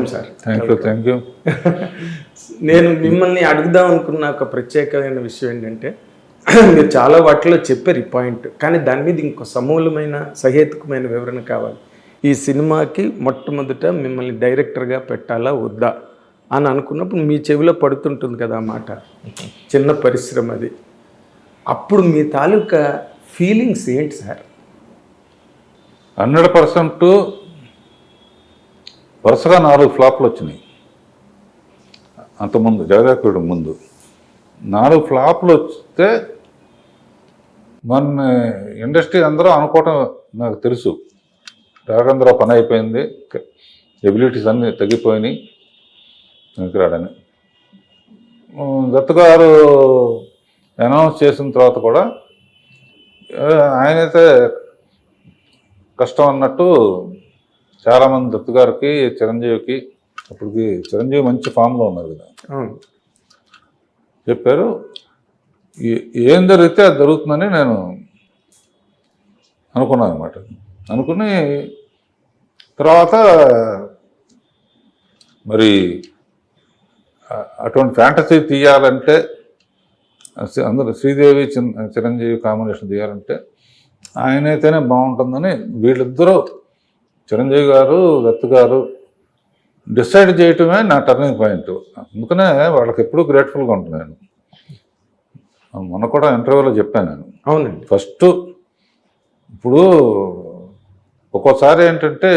Welcome sir. Thank you thank you నేను మిమ్మల్ని అడుగుదాం అనుకున్న ఒక ప్రత్యేకమైన విషయం ఏంటంటే మీరు చాలా వాటిలో చెప్పారు ఈ పాయింట్. కానీ దాని మీద ఇంకో సమూలమైన సహేతుకమైన వివరణ కావాలి. ఈ సినిమాకి మొట్టమొదట మిమ్మల్ని డైరెక్టర్గా పెట్టాలా వద్దా అని అనుకున్నప్పుడు మీ చెవిలో పడుతుంటుంది కదా ఆ మాట. చిన్న పరిశ్రమ అది. అప్పుడు మీ తాలూకా ఫీలింగ్స్ ఏంటి సార్? హండ్రెడ్ పర్సెంట్ వరుసగా నాలుగు ఫ్లాప్లు వచ్చినాయి. అంతకుముందు జగదాకుడు ముందు. నాలుగు ఫ్లాప్లు వస్తే మన ఇండస్ట్రీ అందరూ అనుకోవటం నాకు తెలుసు. రాఘంద్ర పని అయిపోయింది. ఎబిలిటీస్ అన్నీ తగ్గిపోయినాయి. వెంకరాడని దత్తు గారు అనౌన్స్ చేసిన తర్వాత కూడా ఆయనైతే కష్టం అన్నట్టు చాలామంది దత్తు గారికి చిరంజీవికి అప్పటికి చిరంజీవి మంచి ఫామ్లో ఉన్నారు కదా. చెప్పారు ఏ- జరిగితే అది జరుగుతుందని నేను అనుకున్నాను అనమాట అనుకుని తర్వాత మరి అటువంటి ఫ్యాంటసీ తీయాలంటే అందరూ శ్రీదేవి చిరంజీవి కాంబినేషన్ తీయాలంటే ఆయనైతేనే బాగుంటుందని వీళ్ళిద్దరూ చిరంజీవి గారు దత్తు గారు డిసైడ్ చేయటమే నా టర్నింగ్ పాయింట్. అందుకనే వాళ్ళకి ఎప్పుడూ గ్రేట్ఫుల్గా ఉంటున్నాను మొన్న కూడా ఇంటర్వ్యూలో చెప్పాను నేను. అవునండి. ఫస్ట్ ఇప్పుడు ఒక్కోసారి ఏంటంటే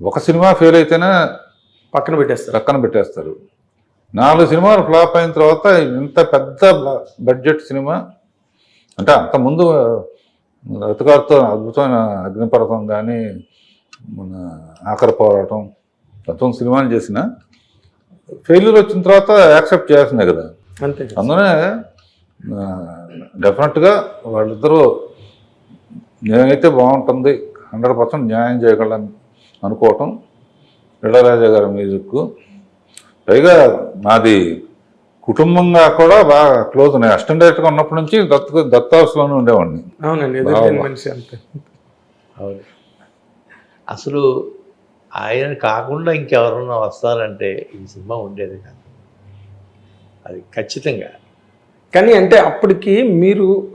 ఒక సినిమా ఫెయిల్ అయితేనే పక్కన పెట్టేస్తారు. పక్కన పెట్టేస్తారు. నాలుగు సినిమాలు ఫ్లాప్ అయిన తర్వాత ఇంత పెద్ద బడ్జెట్ సినిమా అంటే అంతకుముందు రతగారితో అద్భుతమైన అగ్నిపర్వతం కానీ మన ఆఖరి పోరాటం మొత్తం సినిమాలు చేసిన ఫెయిల్యూర్ వచ్చిన తర్వాత యాక్సెప్ట్ చేయాల్సిందే కదా. అంతే. అందునే డెఫినెట్గా వాళ్ళిద్దరూ నేనైతే బాగుంటుంది హండ్రెడ్ పర్సెంట్ న్యాయం చేయగలను అనుకోవటం. ఇళరాజా గారి మ్యూజిక్ పైగా మాది కుటుంబంగా కూడా బాగా క్లోజ్ నేను అసిస్టెంట్ డైరెక్టర్గా ఉన్నప్పటి నుంచి దత్త దత్త హౌస్లోనే ఉండేవాడిని. అవునండి ఎదురులేని మనిషి అంతే. అవును. అసలు ఆయన కాకుండా ఇంకెవరన్నా వస్తారంటే ఈ సినిమా ఉండేది కాదు. అది ఖచ్చితంగా. కానీ అంటే అప్పటికి మీరు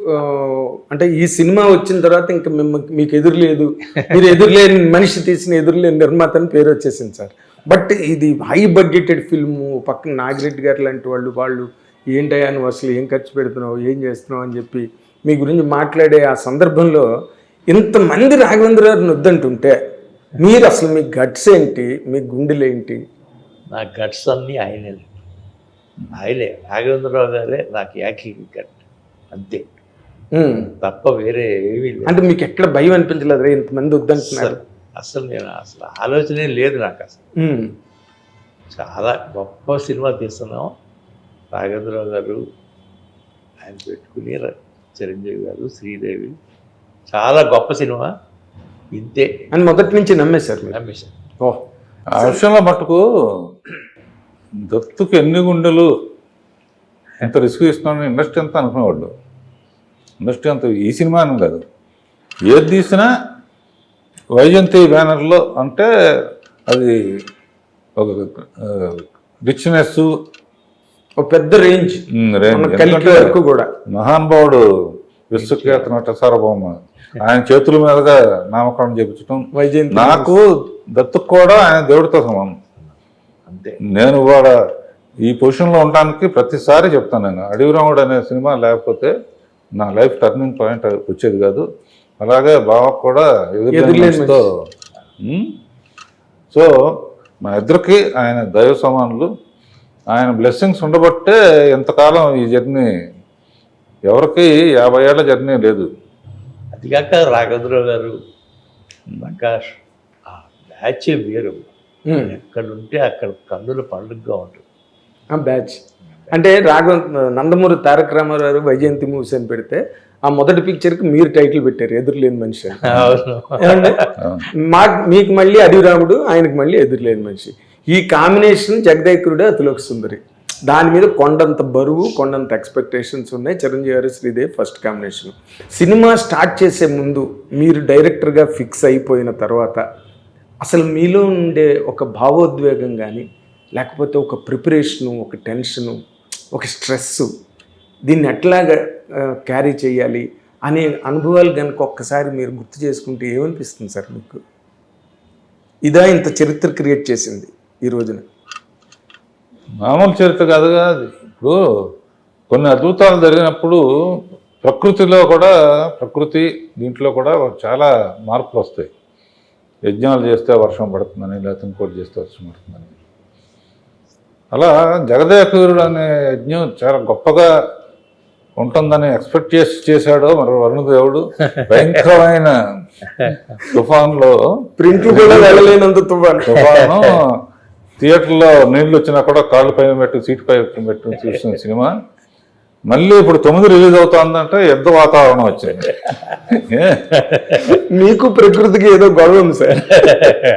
అంటే ఈ సినిమా వచ్చిన తర్వాత ఇంకా మిమ్మ- మీకు ఎదురులేదు. మీరు ఎదురులేని మనిషి తీసిన ఎదురులేని నిర్మాత అని పేరు వచ్చేసింది సార్. బట్ ఇది హై బడ్జెటెడ్ ఫిల్మ్ పక్కన నాగిరెడ్డి గారు లాంటి వాళ్ళు వాళ్ళు ఏంటయ్యా నువ్వు అసలు ఏం ఖర్చు పెడుతున్నావు ఏం చేస్తున్నావు అని చెప్పి మీ గురించి మాట్లాడే ఆ సందర్భంలో ఇంతమంది రాఘవేంద్ర గారిని వద్దంటుంటే మీరు అసలు మీ గట్స్ ఏంటి మీ గుండెలు ఏంటి? నా గట్స్ అన్నీ ఆయనే. ఆయనే. నాగేంద్రరావు గారే నాకు యాకి గట్. అంతే. తప్ప వేరే ఏమీ లేదు. అంటే మీకు ఎక్కడ భయం అనిపించలేదు రే ఇంతమంది వద్దంటున్నారు? అసలు నేను అసలు ఆలోచనే లేదు నాకు అసలు. చాలా గొప్ప సినిమా తీస్తున్నాం. నాగేంద్రరావు గారు ఆయన పెట్టుకుని ర- చిరంజీవి గారు శ్రీదేవి. చాలా గొప్ప సినిమా. ఇంతే. అని మొదటి నుంచి నమ్మేశారు మీరు? నమ్మేశాను ఓ. ఆ విషయంలో మటుకు దత్తుకి ఎన్ని గుండెలు ఎంత రిస్క్ ఇస్తున్నాను ఇండస్ట్రీ అంతా అనుకునేవాళ్ళు. ఇండస్ట్రీ అంతా ఈ సినిమా అని కాదు. ఏది తీసినా వైజయంతి బ్యానర్లో అంటే అది ఒక రిచ్నెస్ ఒక పెద్ద రేంజ్. కలికి వరకు కూడా. మహానుభావుడు విశ్వఖ్యాత నట సార్వభౌమ. ఆయన చేతుల మీదుగా నామకరణం చేపించడం వైజయంతి నాకు దత్తుకు కూడా ఆయన దేవుడితో సమానం. అంతే. నేను కూడా ఈ పొజిషన్లో ఉండడానికి ప్రతిసారి చెప్తాను నేను. అడవిరాముడు అనే సినిమా లేకపోతే నా లైఫ్ టర్నింగ్ పాయింట్ వచ్చేది కాదు. అలాగే బావ కూడా ఎదురులేని ఎదురుతో సో మా ఇద్దరికి ఆయన దైవ సమానులు. ఆయన బ్లెస్సింగ్స్ ఉండబట్టే ఎంతకాలం ఈ జర్నీ ఎవరికి యాభై ఏళ్ళ జర్నీ లేదు. అది కాక రాఘవేంద్రరావు గారు ప్రకాష్ ఆ బ్యాచ్ వేరు. ఎక్కడుంటే అక్కడ కన్నుల పండుగగా ఉంటుంది. ఆ బ్యాచ్. అంటే రాఘవ నందమూరి తారక రామారావు గారు వైజయంతి మూవీస్ అని పెడితే ఆ మొదటి పిక్చర్కి మీరు టైటిల్ పెట్టారు ఎదురులేని మనిషి. మా మీకు మళ్ళీ అడివిరాముడు ఆయనకు మళ్ళీ ఎదురులేని మనిషి. ఈ కాంబినేషన్ జగదేకుడు అతిలోక సుందరి. దాని మీద కొండంత బరువు కొండంత ఎక్స్పెక్టేషన్స్ ఉన్నాయి. చిరంజీవి గారు Sridevi first combination cinema start చేసే ముందు మీరు డైరెక్టర్గా ఫిక్స్ అయిపోయిన తర్వాత అసలు మీలో ఉండే ఒక భావోద్వేగం కానీ లేకపోతే ఒక ప్రిపరేషను ఒక టెన్షను ఒక స్ట్రెస్ దీన్ని ఎట్లాగా క్యారీ చేయాలి అనే అనుభవాలు కనుక ఒక్కసారి మీరు గుర్తు చేసుకుంటే ఏమనిపిస్తుంది సార్ మీకు? ఇదా ఇంత చరిత్ర క్రియేట్ చేసింది ఈ రోజున. మామూలు చరిత్ర కాదు అది. ఇప్పుడు కొన్ని అద్భుతాలు జరిగినప్పుడు ప్రకృతిలో కూడా ప్రకృతి దీంట్లో కూడా చాలా మార్పులు వస్తాయి. యజ్ఞాలు చేస్తే వర్షం పడుతుందని లేకపోతే ఇంకోటి చేస్తే వర్షం పడుతుందని. అలా జగదేకవీరుడు అనే యజ్ఞం చాలా గొప్పగా ఉంటుందని ఎక్స్పెక్ట్ చేసి చేశాడో మరి వరుణదేవుడు భయంకరమైన తుఫాన్లో ప్రింట్లు కూడా వెళ్ళలేనంత తుఫాను. తుఫాను. థియేటర్లో నీళ్ళు వచ్చినా కూడా కాళ్ళు పైన పెట్టి సీట్ పై పెట్టి చూసిన సినిమా. మళ్ళీ ఇప్పుడు తొమ్మిది రిలీజ్ అవుతుందంటే యుద్ధ వాతావరణం వచ్చింది? మీకు ప్రకృతికి ఏదో గొడవ ఉంది సార్.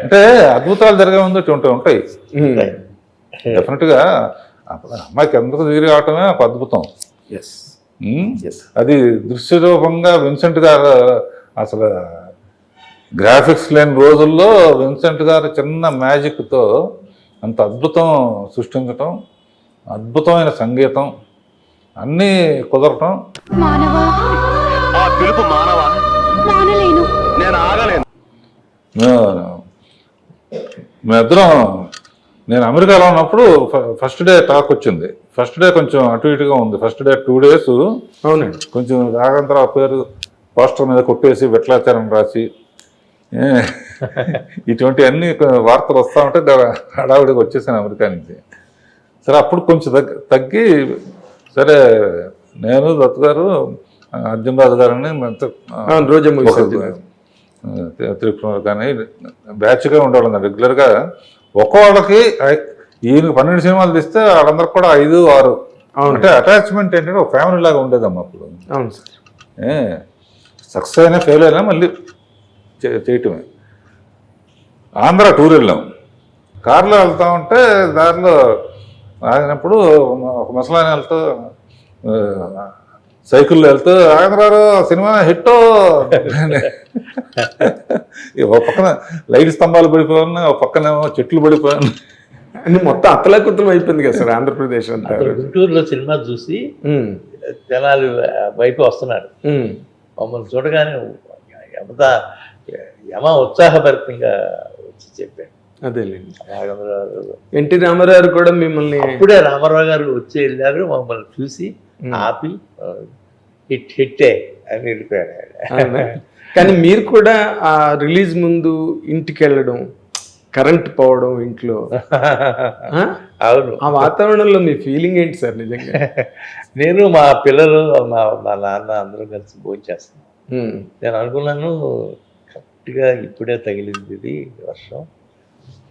అంటే అద్భుతాలు జరిగే ముందు ఉంటాయి. డెఫినెట్గా అప్పుడు అమ్మాయికి ఎందుకు దిగి రావటమే ఒక అద్భుతం. ఎస్. అది దృశ్య రూపంగా విన్సెంట్ గారు అసలు గ్రాఫిక్స్ లేని రోజుల్లో విన్సెంట్ గారు చిన్న మ్యాజిక్తో అంత అద్భుతం సృష్టించటం అద్భుతమైన సంగీతం అన్నీ కుదరటం. మానవా? ఆ పిలుపు మానవా? మానలేను. నేను ఆగలేను. మే- మేమిద్దరం నేను అమెరికాలో ఉన్నప్పుడు ఫస్ట్ డే టాక్ వచ్చింది. ఫస్ట్ డే కొంచెం అటు ఇటుగా ఉంది. ఫస్ట్ డే టూ డేస్ అవునండి. కొంచెం రాగంతరావు పేరు పోస్టర్ మీద కొట్టేసి విట్లాచారం రాసి ఇటువంటి అన్ని వార్తలు వస్తా ఉంటే హడావుడిగా వచ్చేసాను అమెరికా నుంచి. సరే అప్పుడు కొంచెం తగ్గి తగ్గి సరే నేను దత్తు గారు అర్జున్ రాజు గారని రోజా త్రిపుర కానీ బ్యాచ్గా ఉండేవాళ్ళం. రెగ్యులర్గా ఒక్కోళ్ళకి ఐ- ఈయన పన్నెండు సినిమాలు తీస్తే వాళ్ళందరికి కూడా ఐదు ఆరు. అంటే అటాచ్మెంట్ ఏంటంటే ఒక ఫ్యామిలీ లాగా ఉండేదమ్మా అప్పుడు. అవును సార్. ఏ సక్సెస్ అయినా ఫెయిల్ అయినా మళ్ళీ చేయటమే. ఆంధ్ర టూర్ వెళ్ళాం. కారులో వెళ్తా ఉంటే దారిలో ఆగినప్పుడు ఒక ముసలాయన వెళ్తూ సైకిల్లో వెళ్తూ ఆంధ్రారు సినిమా హిట్. ఒక పక్కన లైట్ స్తంభాలు పడిపోయాను ఒక పక్కన చెట్లు పడిపోయాను అన్ని మొత్తం అతలాకుతలం అయిపోయింది కదా సార్ ఆంధ్రప్రదేశ్ అంతా. గుంటూరులో సినిమా చూసి జనాలు వైపు వస్తున్నారు. మమ్మల్ని చూడగానే యమత యమ ఉత్సాహభరితంగా వచ్చి చెప్పాడు అదేలేండి రాఘవేంద్రరావు ఎన్టీ రామారావు కూడా మిమ్మల్ని అప్పుడే రామారావు గారు వచ్చి వెళ్ళారు మమ్మల్ని చూసి ఆపి హిట్ హిట్టే అని వెళ్ళిపోయాడు? కానీ మీరు కూడా ఆ రిలీజ్ ముందు ఇంటికి వెళ్ళడం కరెంట్ పోవడం ఇంట్లో. ఆ? అవును. ఆ వాతావరణంలో మీ ఫీలింగ్ ఏంటి సార్ నిజంగా? నేను మా పిల్లలు మా మా నాన్న అందరం కలిసి భోంచేస్తాం ఉమ్, నేను అనుకున్నాను కరెక్ట్గా ఇప్పుడే తగిలింది ఇది వర్షం.